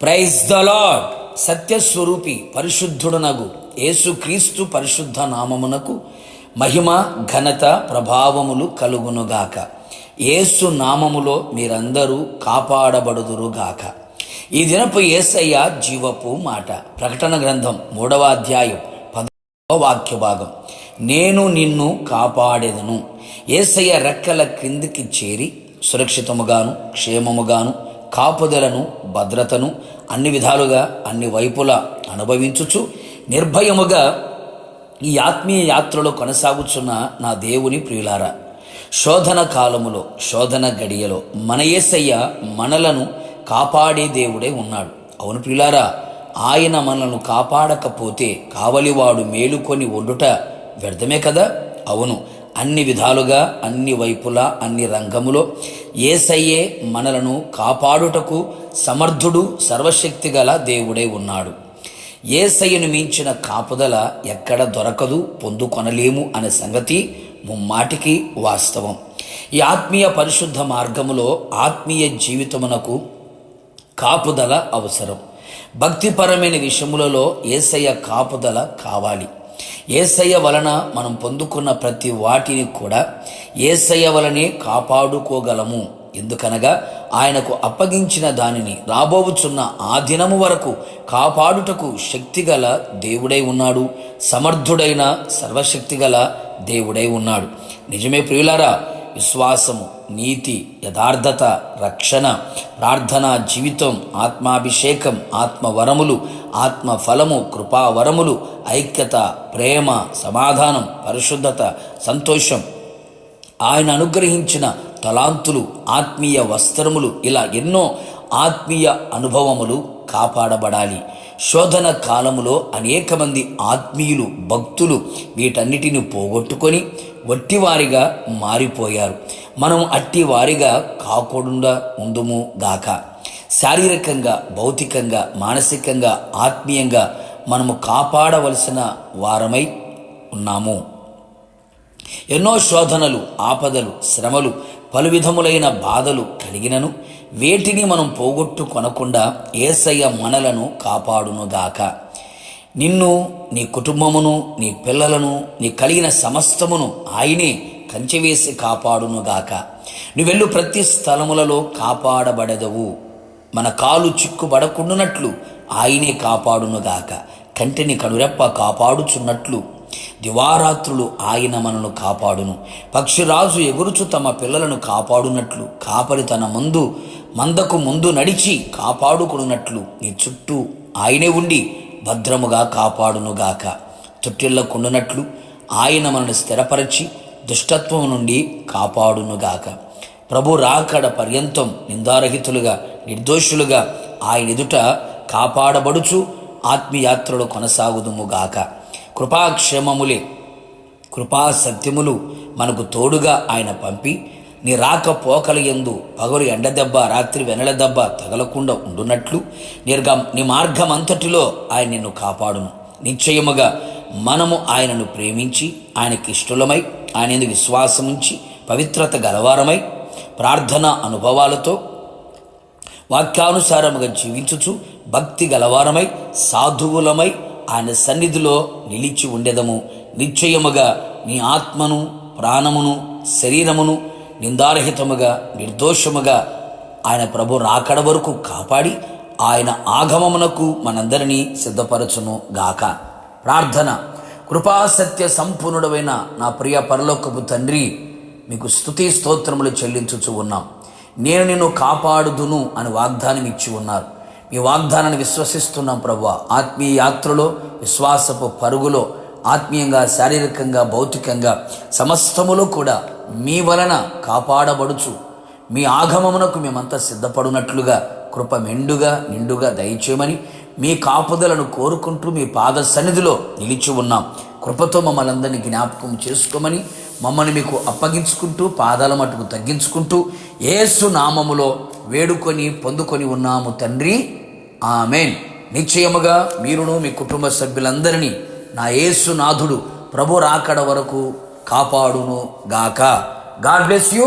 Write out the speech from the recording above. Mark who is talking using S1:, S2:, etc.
S1: Praise the lord సత్యస్వరూపి పరిశుద్ధుడనగు యేసుక్రీస్తు పరిశుద్ధ నామమునకు మహిమ ఘనత ప్రభావములు కలుగునుగాక యేసు నామములో మీరందరూ కాపాడబడుదురుగాక ఈ దినపు యేసయ్య జీవపు మాట. ప్రకటన గ్రంథం మూడవ అధ్యాయం పదవ వాక్య భాగం నేను నిన్ను కాపాడేదను. ఏసయ్య రెక్కల క్రిందికి చేరి సురక్షితముగాను క్షేమముగాను కాపుదలను భద్రతను అన్ని విధాలుగా అన్ని వైపులా అనుభవించుచు నిర్భయముగా ఈ ఆత్మీయ యాత్రలో కొనసాగుచున్న నా దేవుని ప్రియులారా శోధన కాలములో శోధన గడియలో మన ఏసయ్య మనలను కాపాడే దేవుడే ఉన్నాడు. అవును ప్రియులారా ఆయన మనలను కాపాడకపోతే కావలివాడు మేలుకొని వండుట వ్యర్థమే కదా? అవును. అన్ని విధాలుగా అన్ని వైపులా అన్ని రంగములో ఏసయ్యే మనలను కాపాడుటకు సమర్థుడు సర్వశక్తి గల దేవుడై ఉన్నాడు. ఏసయ్యను మించిన కాపుదల ఎక్కడ దొరకదు పొందుకొనలేము అనే సంగతి ముమ్మాటికి వాస్తవం. ఈ ఆత్మీయ పరిశుద్ధ మార్గములో ఆత్మీయ జీవితమునకు కాపుదల అవసరం. భక్తిపరమైన విషయములలో ఏసయ్య కాపుదల కావాలి. ఏసయ్య వలన మనం పొందుకున్న ప్రతి వాటిని కూడా ఏసయ్య వలనే కాపాడుకోగలము. ఎందుకనగా ఆయనకు అప్పగించిన దానిని రాబోవుచున్న ఆ దినము వరకు కాపాడుటకు శక్తిగల దేవుడై ఉన్నాడు. సమర్థుడైన సర్వశక్తిగల దేవుడై ఉన్నాడు. నిజమే ప్రియులారా విశ్వాసము నీతి యథార్థత రక్షణ ప్రార్థన జీవితం ఆత్మాభిషేకం ఆత్మవరములు ఆత్మ ఫలము కృపావరములు ఐక్యత ప్రేమ సమాధానం పరిశుద్ధత సంతోషం. ఆయన అనుగ్రహించిన తలాంతులు ఆత్మీయ వస్త్రములు ఇలా ఎన్నో ఆత్మీయ అనుభవములు కాపాడబడాలి. శోధన కాలములో అనేక మంది ఆత్మీయులు భక్తులు వీటన్నిటిని పోగొట్టుకొని వట్టివారిగా మారిపోయారు. మనం అట్టివారిగా కాకుండా ఉందుము గాక. శారీరకంగా భౌతికంగా మానసికంగా ఆత్మీయంగా మనము కాపాడవలసిన వారమై ఉన్నాము. ఎన్నో శోధనలు ఆపదలు శ్రమలు పలు విధములైన బాధలు కలిగినను వేటిని మనం పోగొట్టుకొనకుండా ఏసయ్య మనలను కాపాడునుగాక నిన్ను నీ కుటుంబమును నీ పిల్లలను నీ కలిగిన సమస్తమును ఆయనే కంచెవేసి కాపాడునుగాక. నువ్వెళ్ళు ప్రతి స్థలములలో కాపాడబడదవు. మన కాలు చిక్కుబడకుండునట్లు ఆయనే కాపాడునుగాక. కంటిని కనురెప్ప కాపాడుచున్నట్లు దివారాత్రులు ఆయన మనను కాపాడును. పక్షిరాజు ఎగురుచు తమ పిల్లలను కాపాడునట్లు కాపరి తన ముందు మందకు ముందు నడిచి కాపాడుకున్నట్లు నీ చుట్టూ ఆయనే ఉండి భద్రముగా కాపాడునుగాక. చుట్టిళ్ళకుండునట్లు ఆయన మనను స్థిరపరచి దుష్టత్వం నుండి కాపాడునుగాక. ప్రభు రాకడ పర్యంతం నిందారహితులుగా నిర్దోషులుగా ఆయన ఎదుట కాపాడబడుచు ఆత్మీయాత్రలు కొనసాగుదుముగాక. కృపాక్షేమములే కృపా సత్యములు మనకు తోడుగా ఆయన పంపి నీ రాక పోకల ఎందు పగలు ఎండదెబ్బ రాత్రి వెనల దెబ్బ తగలకుండా ఉండునట్లు నిర్గ నీ మార్గమంతటిలో ఆయన నిన్ను కాపాడును. నిశ్చయముగా మనము ఆయనను ప్రేమించి ఆయనకి ఇష్టలమై ఆయన విశ్వాసముంచి పవిత్రత గలవారమై ప్రార్థన అనుభవాలతో వాక్యానుసారముగా జీవించుచు భక్తి గలవారమై సాధువులమై ఆయన సన్నిధిలో నిలిచి ఉండెదము. నిశ్చయముగా నీ ఆత్మను ప్రాణమును శరీరమును నిందారహితముగా నిర్దోషముగా ఆయన ప్రభు రాకడ వరకు కాపాడి ఆయన ఆగమమునకు మనందరినీ సిద్ధపరచును గాక. ప్రార్థన. కృపాసత్య సంపూర్ణుడమైన నా ప్రియ పరలోకపు తండ్రి మీకు స్థుతి స్తోత్రములు చెల్లించుచు ఉన్నాం. నేను నిన్ను కాపాడుదును అని వాగ్దానం ఇచ్చి ఉన్నారు. మీ వాగ్దానాన్ని విశ్వసిస్తున్నాం ప్రభు ఆత్మీయ యాత్రలో విశ్వాసపు పరుగులో ఆత్మీయంగా శారీరకంగా భౌతికంగా సమస్తములో కూడా మీ వలన కాపాడబడుచు. మీ ఆగమమునకు మేమంతా సిద్ధపడునట్లుగా కృప మెండుగా నిండుగా దయచేయమని మీ కాపుదలను కోరుకుంటూ మీ పాద సన్నిధిలో నిలిచి ఉన్నాం. కృపతో మమ్మల్ని అందరినీ జ్ఞాపకం చేసుకోమని మమ్మల్ని మీకు అప్పగించుకుంటూ పాదాల మటుకు తగ్గించుకుంటూ ఏసు నామములో వేడుకొని పొందుకొని ఉన్నాము తండ్రి. ఆమెన్. నిశ్చయముగా మీరును మీ కుటుంబ సభ్యులందరినీ నా యేసు నాథుడు ప్రభు రాకడ వరకు కాపాడును గాక. God bless you.